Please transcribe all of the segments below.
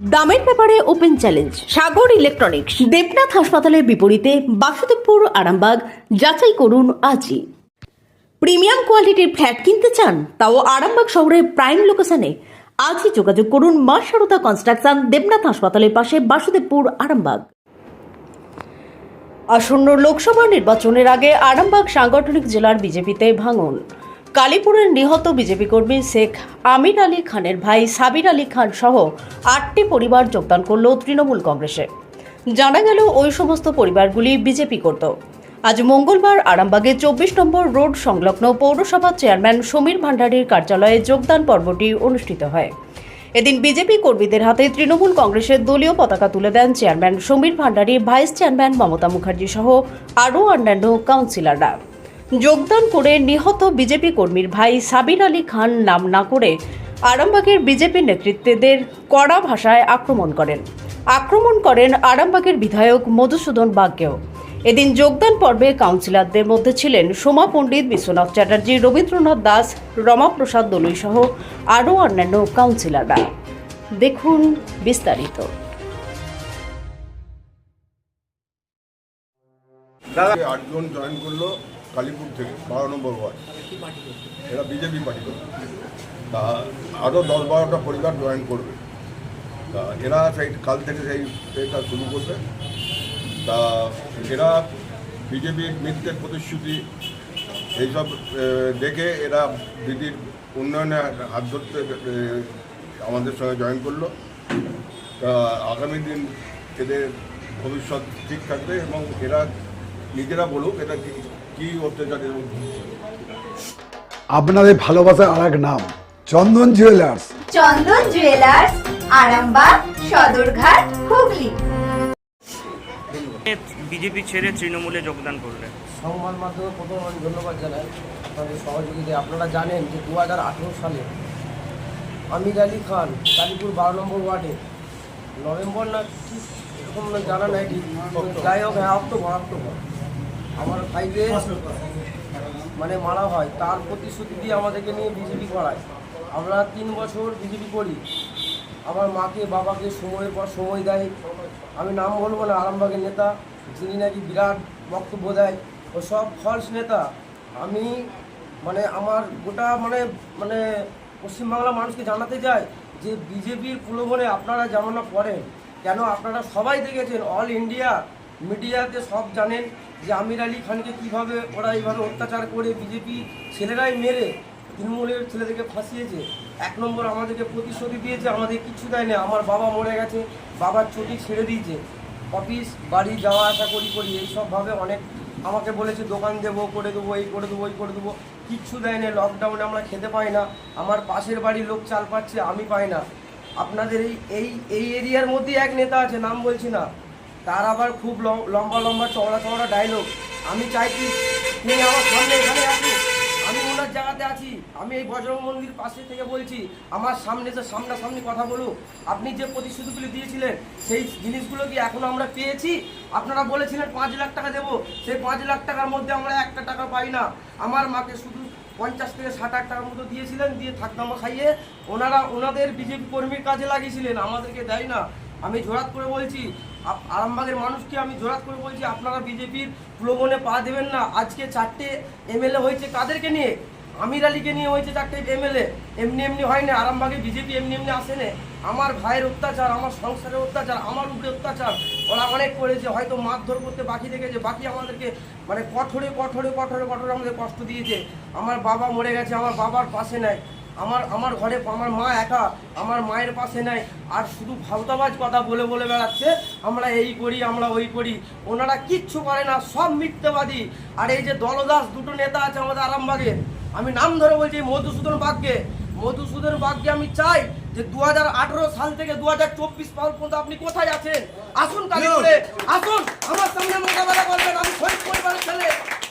দামের ব্যাপারে open challenge Sagar electronics Debnath হাসপাতালের বিপরীতে বাসুদেবপুর, আরামবাগ, যাচাই করুন আজই। প্রিমিয়াম কোয়ালিটির ফ্ল্যাট কিনতে চান, তাও আরামবাগ শহরের প্রাইম লোকেশনে আজই যোগাযোগ করুন মা সারদা কনস্ট্রাকশন দেবনাথ হাসপাতালের পাশে বাসুদেবপুর, আরামবাগ। আসন্ন লোকসভা নির্বাচনের আগে আরামবাগ সাংগঠনিক জেলার বিজেপিতে ভাঙন। কালীপুরের নিহত বিজেপি কর্মী শেখ আমির আলী খানের ভাই সাবির আলী খান সহ আটটি পরিবার যোগদান করল তৃণমূল কংগ্রেসে। জানা গেল ওই সমস্ত পরিবারগুলি বিজেপি করত। আজ মঙ্গলবার আরামবাগে চব্বিশ নম্বর রোড সংলগ্ন পৌরসভার চেয়ারম্যান সমীর ভান্ডারীর কার্যালয়ে যোগদান পর্বটি অনুষ্ঠিত হয়। এদিন বিজেপি কর্মীদের হাতে তৃণমূল কংগ্রেসের দলীয় পতাকা তুলে দেন chairman Samir Bhandari, vice chairman Mamata Mukherjee সহ আরও অন্যান্য কাউন্সিলররা। যোগদান করে নিহত বিজেপি কর্মীর ভাই সাবির আলী খান নাম না করে আরামবাগের বিজেপি নেতৃত্বদের কড়া ভাষায় আক্রমণ করেন। আক্রমণ করেন আরামবাগের বিধায়ক মধুসূদন বাগকেও এদিন যোগদান পর্বে কাউন্সিলরদের মধ্যে ছিলেন সোমা পণ্ডিত, বিশ্বনাথ চ্যাটার্জি, রবীন্দ্রনাথ দাস, রমাপ্রসাদ দলুই সহ আরও অন্যান্য কাউন্সিলররা। দেখুন বিস্তারিত। দাদা, আটজন জয়েন করল। কালীপুর থেকে বারো নম্বর ওয়ার্ড। এরা বিজেপি পার্টি করে তা আরও দশ বারোটা পরিবার জয়েন করবে। তা এরা সেই কাল থেকে সেই এটা শুরু করবে। তা এরা বিজেপির মিথ্যের প্রতিশ্রুতি এইসব দেখে এরা দিদির উন্নয়নে হাত ধরতে আমাদের সঙ্গে জয়েন করল। তা আগামী দিন এদের ভবিষ্যৎ ঠিক থাকবে এবং এরা নিজেরা বলুক এটা কি অত্যাচারের আপনাদের ভালোবাসার আর এক নাম Chandan jewellers Chandan jewellers Arambagh Sadarghat Hooghly. BJP ছেড়ে তৃণমূলে যোগদান করলেন সংবাদ মাধ্যমে প্রথম আমি ধন্যবাদ জানাই আপনাদের সহযোগিতায়। আপনারা জানেন যে দু হাজার আঠেরো সালে আমির আলী খান কালীপুর বারো নম্বর ওয়ার্ডে নভেম্বর না কি এরকম না জানা নাই ঠিক যাই হোক হ্যাঁ অক্টোবর অক্টোবর আমার ভাইকে মানে মারা হয়, তার প্রতিশ্রুতি দিয়ে আমাদেরকে নিয়ে বিজেপি করায় আমরা তিন বছর বিজেপি করি। আমার মাকে, বাবাকে সময়ের পর সময় দেয়। আমি নাম বলব না, আরামবাগের নেতা, যিনি নাকি বিরাট বক্তব্য দেয়। ও সব ফলস নেতা। আমি মানে আমার গোটা মানে মানে পশ্চিমবাংলার মানুষকে জানাতে চাই যে বিজেপির প্রলোভনে আপনারা যেমন না পড়েন, কেন আপনারা সবাই দেখেছেন অল ইন্ডিয়া মিডিয়াতে সব জানেন যে আমির আলী খানকে কীভাবে ওরা এইভাবে অত্যাচার করে বিজেপি ছেলেরাই মেরে তৃণমূলের ছেলেদেরকে ফাঁসিয়েছে। এক নম্বর আমাদেরকে প্রতিশ্রুতি দিয়েছে, আমাদের কিছু দেয় না আমার বাবা মরে গেছে, বাবার ছুটি ছেড়ে দিয়েছে। অফিস, বাড়ি যাওয়া আসা করি করি, এইসবভাবে অনেক আমাকে বলেছে, দোকান দেবো, করে দেবো, এই করে দেবো এই করে দেবো। কিচ্ছু দেয় না লকডাউনে আমরা খেতে পাই না। আমার পাশের বাড়ির লোক চাল পাচ্ছে, আমি পাই না। আপনাদের এই এই এই এরিয়ার মধ্যেই এক নেতা আছে, নাম বলছি না। তার আবার খুব লম- লম্বা লম্বা চওড়া চওড়া ডায়লগ আমি চাইছি তিনি আমার সামনে এখানে আমি ওনার জায়গাতে আছি। আমি এই বজরং মন্দির পাশে থেকে বলছি, আমার সামনে যে সামনাসামনি কথা বলুক, আপনি যে প্রতিশ্রুতিগুলি দিয়েছিলেন, সেই জিনিসগুলো কি এখনও আমরা পেয়েছি? আপনারা বলেছিলেন পাঁচ লাখ টাকা দেবো। সেই পাঁচ লাখ টাকার মধ্যে আমরা একটা টাকা পাই না। আমার মাকে শুধু পঞ্চাশ থেকে ষাট হাজার টাকার মতো দিয়েছিলেন, দিয়ে থাকতামা খাইয়ে ওনারা, ওনাদের বিজেপি কর্মীর কাজে লাগিয়েছিলেন। আমাদেরকে দেয় না। আমি জোরাত করে বলছি আরামবাগের মানুষকে আমি জোরাত করে বলছি, আপনারা বিজেপির প্রলোভনে পা দেবেন না। আজকে চারটে এমএলএ হয়েছে কাদেরকে নিয়ে? আমির আলীকে নিয়ে হয়েছে চারটে এমএলএ। এমনি এমনি হয় না, আরামবাগে বিজেপি এমনি এমনি আসে না। আমার ভাইয়ের অত্যাচার, আমার সংসারের অত্যাচার, আমার উপরে অত্যাচার, ওরা অনেক করেছে। হয়তো মারধর করতে বাকি রেখেছে, বাকি আমাদেরকে মানে কঠোরে কঠোরে কঠোরে কঠোরে আমাদের কষ্ট দিয়েছে। আমার বাবা মরে গেছে, আমার বাবার পাশে নেয় আমার আমার ঘরে আমার মা একা আমার মায়ের পাশে নেয় আর শুধু ভাওতাবাজ কথা বলে বলে বেড়াচ্ছে। আমরা এই করি আমরা ওই করি। ওনারা কিচ্ছু করে না সব মিথ্যেবাদী। আর এই যে দলদাস দুটো নেতা আছে আমাদের আরামবাগে আমি নাম ধরে বলছি মধুসূদন বাগকে। মধুসূদন বাগকে আমি চাই যে দু হাজার আঠারো সাল থেকে দু হাজার চব্বিশ পর্যন্ত আপনি কোথায় আছেন? আসুন কালীপুরে আসুন। আমার সামনে মোকাবেলা করবেন আমি শহীদ পরিবারের ছেলে।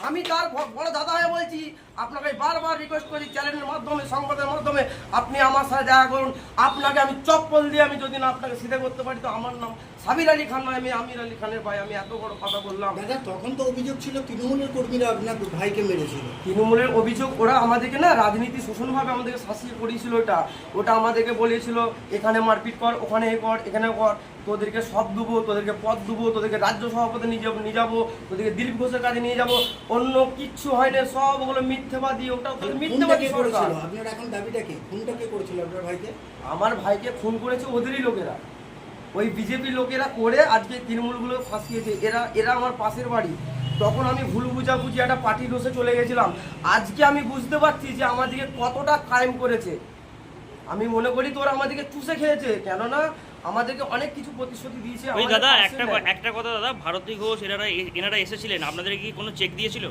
আমি তার বড় দাদা হয়ে বলছি আপনাকে বারবার রিকোয়েস্ট করি চ্যানেলের মাধ্যমে সংবাদের মাধ্যমে আপনি আমার সাথে দেখা করুন। আপনাকে আমি চপ্পল দিয়ে আমি যদি না আপনাকে সিধে করতে পারি তো আমার নাম সাবির আলী খান নয় আমি আমির আলী খানের ভাই আমি এত বড় কথা বললাম। দাদা তখন তো অভিযোগ ছিল তৃণমূলের কর্মীরা আপনার ভাইকে মেরেছিল। তৃণমূলের অভিযোগ ওরা আমাদেরকে না রাজনীতি শোষণভাবে আমাদেরকে শাসিয়ে করিয়েছিল ওটা। ওটা আমাদেরকে বলেছিল এখানে মারপিট কর ওখানে এ কর এখানে কর। তোদেরকে সব দেবো তোদেরকে পদ দেবো তোদেরকে রাজ্য সভাপতি নিয়ে যাব নিয়ে যাব তোদেরকে দিলীপ ঘোষের কাছে নিয়ে যাব। অন্য কিচ্ছু হয় না সব ওগুলো মিথ্যেবাদী ওটা মিথ্যেবাদী সরকার। আপনার এখন দাবিটা কি? খুনটা কে করেছিল আপনার ভাইকে? আমার ভাইকে খুন করেছে ওদেরই লোকেরা। ওই বিজেপি লোকেরা করে আজকে তৃণমূলগুলো ফাঁসিয়েছে। এরা এরা আমার পাশের বাড়ি। তখন আমি ভুল বুঝাবুঝি একটা পার্টি দোষে চলে গেছিলাম। আজকে আমি বুঝতে পারছি যে আমাদেরকে কতটা ক্রাইম করেছে। আমি মনে করি তোরা আমাদেরকে চুষে খেয়েছে। কেননা আমাদেরকে অনেক কিছু প্রতিশ্রুতি দিয়েছে ওই দাদা একটা একটা কথা দাদা ভারতী ঘোষ এনারা এনারা এসেছিলেন আপনাদের কি কোনো চেক দিয়েছিল?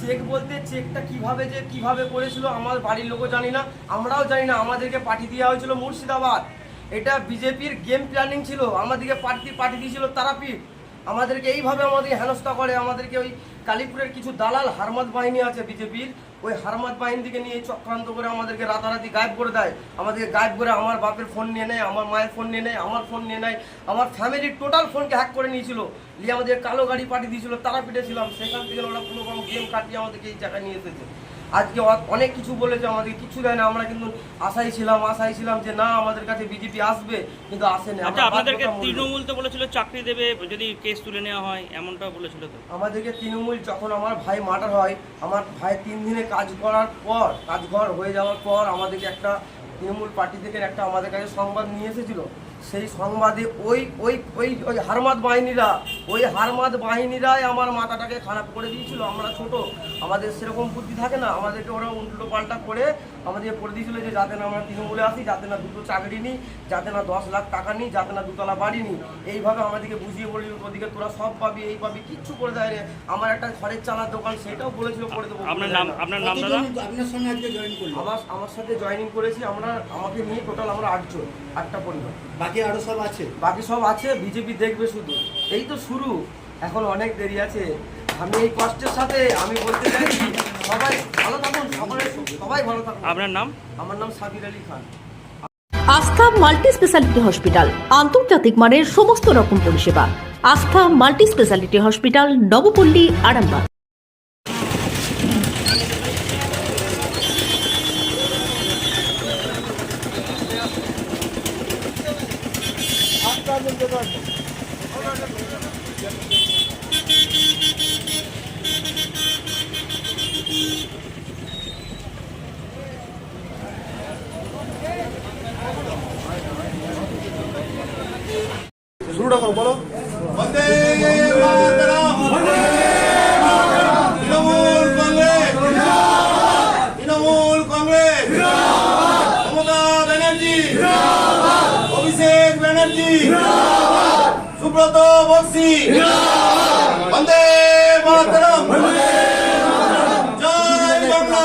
চেক বলতে চেকটা কীভাবে যে কীভাবে করেছিল আমার বাড়ির লোকও জানি না আমরাও জানি না আমাদেরকে পাঠিয়ে দেওয়া হয়েছিল মুর্শিদাবাদ। এটা বিজেপির গেম প্ল্যানিং ছিল আমাদেরকে পার্টি পাঠিয়ে দিয়েছিল তারাপীঠ। আমাদেরকে এইভাবে আমাদের হেনস্থা করে, আমাদেরকে ওই কালীপুরের কিছু দালাল হারমাত বাহিনী আছে বিজেপির, ওই হারমাত বাহিনীকে নিয়ে চক্রান্ত করে আমাদেরকে রাতারাতি গায়েব করে দেয়। আমাদেরকে গায়েব করে আমার বাপের ফোন নিয়ে নেয়, আমার মায়ের ফোন নিয়ে নেয়, আমার ফোন নিয়ে নেয়, আমার ফ্যামিলির টোটাল ফোনকে হ্যাক করে নিয়েছিল। নিয়ে আমাদের কালো গাড়ি পাঠিয়ে দিয়েছিল, তারাপীঠে ছিলাম, সেখান থেকে ওরা রকম গেম কাটিয়ে আমাদেরকে এই জায়গায় নিয়ে এসেছে। আজকে অনেক কিছু বলেছে আমাদের কিছু দেয় না। আমরা কিন্তু আশাই ছিলাম আশাই ছিলাম যে না আমাদের কাছে বিজেপি আসবে কিন্তু আসেনি আচ্ছা আপনাদেরকে তৃণমূল তো বলেছিল চাকরি দেবে যদি কেস তুলে নেওয়া হয় এমনটা বলেছিল তো। আমাদেরকে তৃণমূল যখন আমার ভাই মার্ডার হয় আমার ভাই তিন দিনে কাজ করার পর কাজ ঘর হয়ে যাওয়ার পর আমাদেরকে একটা তৃণমূল পার্টি থেকে একটা আমাদের কাছে সংবাদ নিয়ে এসেছিল। সেই সংবাদে ওই ওই ওই ওই হারমাদ বাহিনীরা ওই হারমাদ বাহিনীরাই আমার মাথাটাকে খারাপ করে দিয়েছিল। আমরা ছোট আমাদের সেরকম বুদ্ধি থাকে না। আমাদেরকে ওরা উল্টো পাল্টা করে আমাদের করে দিয়েছিল যে যাতে না আমরা তৃণমূলে আসি যাতে না দুটো চাকরি নিই যাতে না দশ লাখ টাকা নিই যাতে না দুতলা বাড়ি নিই। এইভাবে আমাদেরকে বুঝিয়ে বলি ওদিকে তোরা সব পাবি এই পাবি কিচ্ছু করে দেয় রে আমার একটা ঘরের চালার দোকান সেটাও বলেছিল করে দেবো। আপনার নাম না। আপনার নাম দাদা? আপনার সঙ্গে আজকে জয়েন আমার আমার সাথে জয়েনিং করেছি আমরা আমাকে নিয়ে টোটাল আমরা আটজন আটটা পরিবার। বাকি আরও সব আছে? বাকি সব আছে বিজেপি দেখবে শুধু। এই তো শুরু। এখন অনেক দেরি আছে। আমি এই কষ্টের সাথে আমি বলতে চাইছি সবাই ভালো থাকুন সবাই সবাই ভালো থাকুন। আপনার নাম? আমার নাম সাবির আলী খান। আস্থা মাল্টি স্পেশালিটি হসপিটাল আন্তর্জাতিক মানের সমস্ত রকম পরিষেবা। Astha multi speciality hospital Nabapalli Arambagh. Vande Mataram Trinamool Congress Trinamool Congress Mamata Banerjee Abhishek Banerjee Subrata Bakshi Vande Mataram Joy Bangla